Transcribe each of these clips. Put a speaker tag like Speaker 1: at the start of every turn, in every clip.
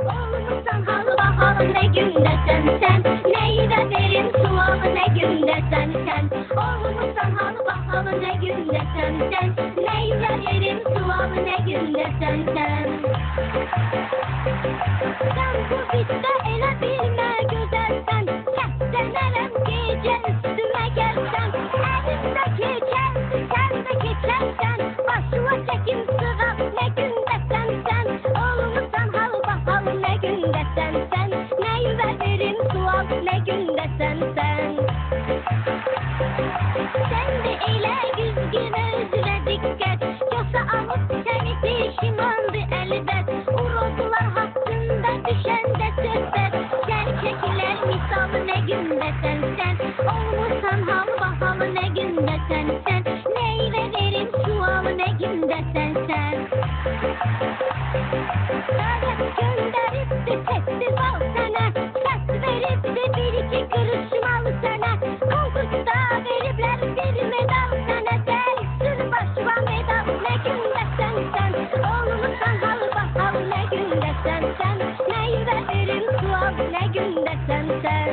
Speaker 1: Olmuşsan halı halı ne günde sen? Meyve verim sualı ne günde sen? Olmuşsan halı halı ne günde sen? Meyve verim sualı ne günde sen? Sen hal ne günde sen Meyve verim sual ne günde sen sen? Sen de ile yüz gibi üzüle dikkat Yoksa alıp seni pişmandı elbet. Uğradılar hakkında düşen de söhbet Gerçekler misal ne günde sen sen? Olmuşsan halva halı ne günde sen sen? Meyve verim sual ne günde sen sen sen sen Meyve verim sual ne günde sen. Sen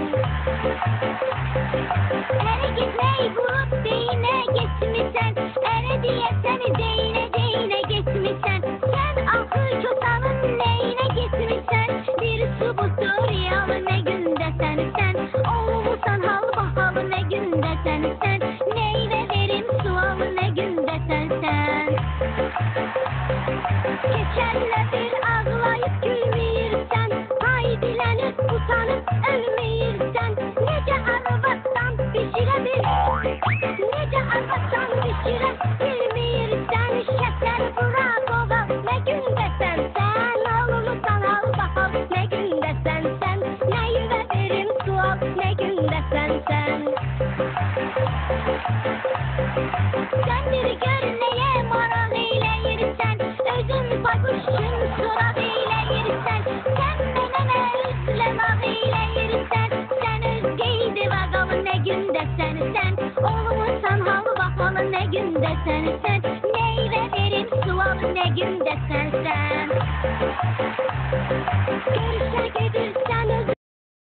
Speaker 1: Ere gitmeyi bulup değine geçmişsen. Ere diye seni değine değine geçmişsen. Sen ahır çotanın neyine geçmişsen. Bir su budur yalı ne günde sen sen. Olmuşsan halva halı ne günde sen sen. Meyve verim sualı ne günde sen sen. Geçerle bir sen bir görüneye moral ile yürüsen Özün bakışın surat halı ne günde sen sen Meyve verim sual ne günde sen sen